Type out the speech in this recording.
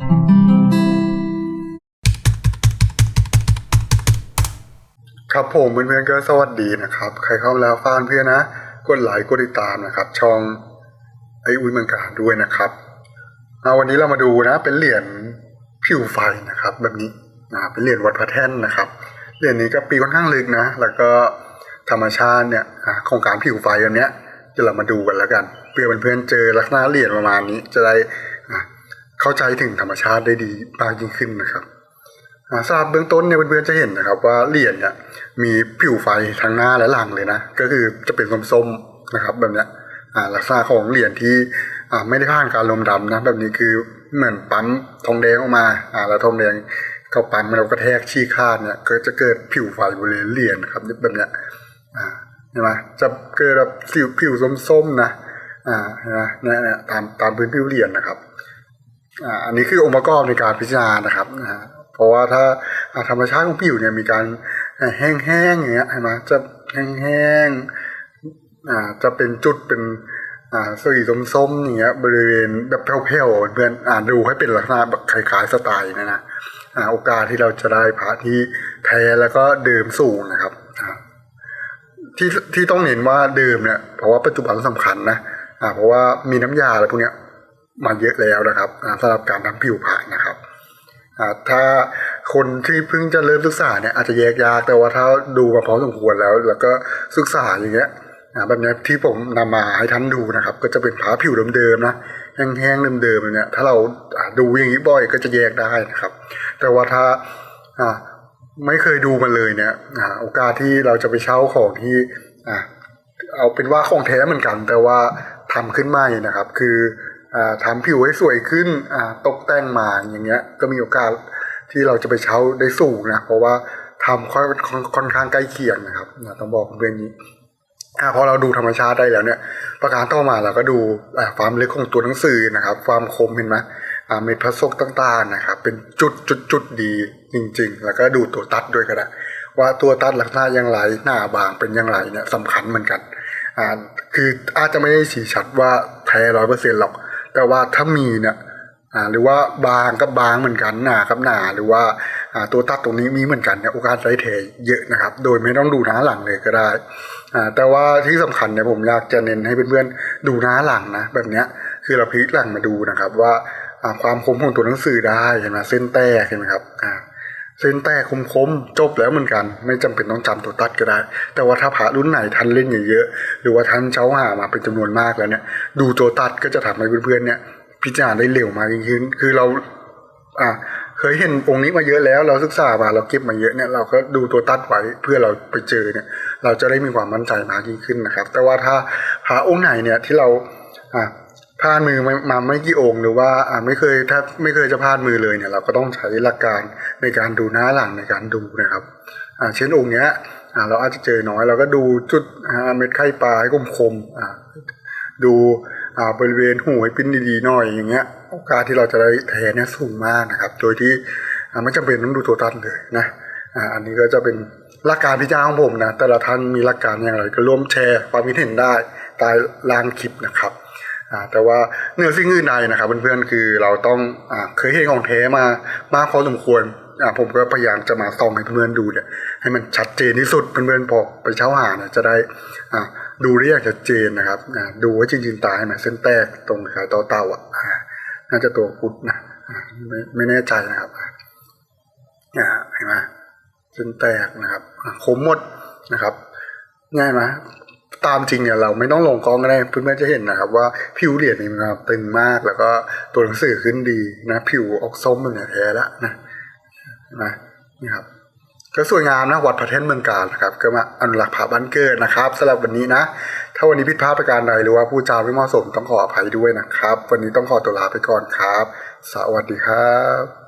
ครับผมเพื่อนๆก็สวัสดีนะครับ ใครเข้ามาแล้วฟังเพื่อนนะ กดไลค์กดติดตามนะครับ ช่องไออุ้ยเมืองการด้วยนะครับเอาวันนี้เรามาดูนะ เป็นเหรียญผิวไฟนะครับ แบบนี้นะเป็นเหรียญวัดพระแท่นนะครับเหรียญนี้ก็ปีค่อนข้างลึกนะ แล้วก็ธรรมชาติเนี่ยโครงการผิวไฟอันเนี้ยเดี๋ยวเรามาดูกันแล้วกันเพื่อเพื่อนๆเจอลักษณะเหรียญประมาณนี้จะได้ เข้าใจถึงธรรมชาติได้ดีมากยิ่งขึ้นนะครับอ่าทราบเบื้องต้นเนี่ยเพื่อนๆจะเห็นนะครับ ว่าเหรียญเนี่ยมีผิวไฟทั้งหน้าและหลังเลยนะก็คือจะเป็นส้มๆนะครับ แบบเนี้ยลักษณะของเหรียญที่ไม่ได้ผ่านการลมดำนะแบบนี้คือเหมือนปั๊มทองแดงออกมาแล้วทองแดงเข้าปั๊มแล้วกระแทกชี้คาดเนี่ยก็จะเกิดผิวไฟบริเวณเหรียญนะครับแบบเนี้ยอ่าเห็นไหมจะเกิดแบบผิวผิวส้มๆนะอ่าเห็นไหมเนี่ยเนี่ยตามตามพื้นผิวเหรียญนะครับ อ่าอันนี้คือองค์ประกอบในการพิจารณานะครับนะฮะเพราะว่าถ้าธรรมชาติของผิวเนี่ยมีการแห้งๆอย่างเงี้ยใช่ไหมจะแห้งๆอ่าจะเป็นจุดเป็นอ่าสีส้มๆอย่างเงี้ยบริเวณแบบแผ่วๆเพื่อนอ่านดูให้เป็นลักษณะแบบคล้ายๆสไตล์นะนะอ่าโอกาสที่เราจะได้พระที่แท้แล้วก็เดิมสูงนะครับอ่าที่ที่ต้องเน้นว่าเดิมเนี่ยเพราะว่าปัจจุบันสำคัญนะอ่าเพราะว่ามีน้ำยาอะไรพวกเนี้ย มาเยอะแล้วนะครับอ่าสำหรับการทำผิวผ่านนะครับถ้าคนที่เพิ่งจะเริ่มศึกษาเนี่ยอาจจะแยกยากแต่ว่าถ้าดูมาพอสมควรแล้ว แล้วก็ศึกษาอย่างเงี้ยแบบเนี้ยที่ผมนำมาให้ท่านดูนะครับ ก็จะเป็นผ้าผิวเดิมๆนะแห้งๆเดิมๆอย่างเงี้ยถ้าเราดูอย่างนี้บ่อยก็จะแยกได้นะครับ แต่ว่าถ้าไม่เคยดูมันเลยเนี่ยโอกาสที่เราจะไปเช่าของที่เอาเป็นว่าของแท้เหมือนกัน แต่ว่าทำขึ้นใหม่นะครับ คือ ทำผิวให้สวยขึ้นตกแต่งมาอย่างเงี้ย ก็มีโอกาสที่เราจะไปเช่าได้สูงนะเพราะว่าทำค่อนค่อนข้างใกล้เคียงนะครับต้องบอกเพื่องนี้พอเราดูธรรมชาติได้แล้วเนี่ย ประการต่อมาเราก็ดูความลึกของตัวหนังสือนะครับ ความคมเห็นไหมเม็ดพระศกต่างๆนะครับ เป็นจุดจุดจุดดีจริง ๆ แล้วก็ดูตัวตัดด้วยก็ได้ว่าตัวตัดลักษณะอย่างไรหน้าบางเป็นอย่างไรเนี่ยสำคัญเหมือนกันคืออาจจะไม่ได้ชี้ชัดว่าแท้ร้อยเปอร์เซ็นต์หรอก แต่ว่าถ้ามีเนี่ยหรือว่าบางกับบางเหมือนกันหนากับหนาหรือว่าตัวตัดตรงนี้มีเหมือนกันเนี่ยโอกาสได้เทเยอะนะครับ โดยไม่ต้องดูหน้าหลังเลยก็ได้แต่ว่าที่สำคัญเนี่ยผมอยากจะเน้นให้เพื่อนๆดูหน้าหลังนะแบบเนี้ยคือเราพลิกหลังมาดูนะครับว่าความคมของตัวหนังสือได้เห็นไหมเส้นแตกเห็นไหมครับ เส้นแตกคมๆจบแล้วเหมือนกัน ไม่จำเป็นต้องจำตัวตัดก็ได้ แต่ว่าถ้าพระรุ่นไหนท่านเล่นเยอะๆหรือว่าท่านเช่าหามาเป็นจำนวนมากแล้วเนี่ย ดูตัวตัดก็จะทำให้เพื่อนๆเนี่ย พิจารณาได้เร็วมากยิ่งขึ้น คือเรา อ่าเคยเห็นองค์นี้มาเยอะแล้ว เราศึกษามาเราเก็บมาเยอะเนี่ยเราก็ดูตัวตัดไว้เพื่อเราไปเจอเนี่ย เราจะได้มีความมั่นใจมากยิ่งขึ้นนะครับ แต่ว่าถ้าพระองค์ไหนเนี่ยที่เราอ่า พลาดมือมามไม่กี่องค์หรือว่าอ่าไม่เคยถ้าไม่เคยจะพลาดมือเลยเนี่ย เราก็ต้องใช้หลักการในการดูหน้าหลังในการดูนะครับอ่าเช่นองค์เนี้ยอ่าเราอาจจะเจอน้อยเราก็ดูจุดอ่าเม็ดไข่ปลาให้คมๆอ่าดูอ่าบริเวณหูให้ปิ้นดีๆหน่อยอย่างเงี้ยโอกาสที่เราจะได้แทนเนี่ยสูงมากนะครับ โดยที่ไม่จำเป็นต้องดูตัวตัดเลยนะอ่าอันนี้ก็จะเป็นหลักการพิจารณาของผมนะแต่ละท่านมีหลักการอย่างไรก็ร่วมแชร์ความคิดเห็นได้ใต้ล่างคลิปนะครับ แต่ว่าเหนือสิ่งอื่นใดนะครับเพื่อนๆคือเราต้องอเคยเห็นของแท้มามากพอสมควรผมก็พยายามจะมาส่องให้เพื่อนๆดูเนี่ยให้มันชัดเจนที่สุดเพื่อนๆพอไปเช่าหาเนี่ยจะได้ดูได้อย่างชัดเจนนะครับดูว่าจริงๆตายไหมเส้นแตกตรงขาต่อเต่าอะน่าจะตัวพุดนะไม่แน่ใจนะครับเห็นไหมเส้นแตกนะครับคมหมดนะครับ ง่ายไหม ตามจริงเนี่ยเราไม่ต้องลงกล้องก็ได้เพื่อนๆจะเห็นนะครับ ว่าผิวเหรียญนี่มันตึงมากแล้วก็ตัวหนังสือขึ้นดีนะ ผิวออกส้มมันเนี่ยแท้แล้วนะนไหมนี่ครับก็สวยงามนะวัดพระแท่นเมืองการนะครับ ก็มาอนุรักษ์พระบ้านเกิดนะครับสำหรับวันนี้นะ ถ้าวันนี้ผิดพลาดประการใดหรือว่าผู้จาไม่เหมาะสมต้องขออภัยด้วยนะครับ วันนี้ต้องขอตัวลาไปก่อนครับ สวัสดีครับ